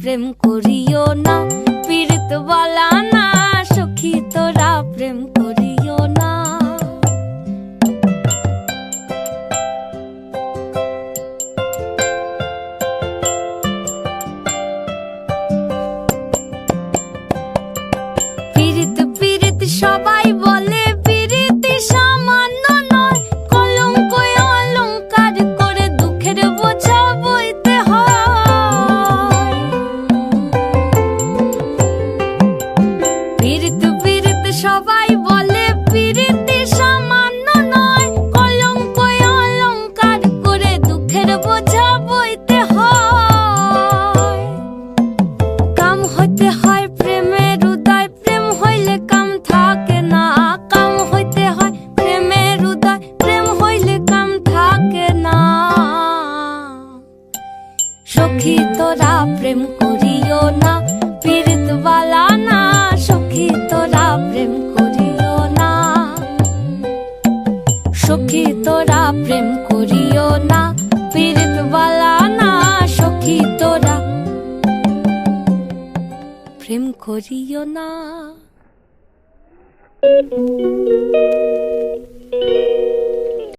প্রেম করিও না পীড়িত বলা না। সবাই বলে পীড়িতি সামান্য নয় কলঙ্ক অলঙ্কার করে দুঃখের বোঝা বইতে হয়। কাম হইতে হয় প্রেমের উদয় প্রেম হইলে কাম থাকে না। কাম হইতে হয় প্রেমের উদয় প্রেম হইলে কাম থাকে না। সখী তোরা প্রেম করিও সখী তোরা প্রেম করিও না। পীড়িত বালা না সখী তোরা প্রেম করিও না।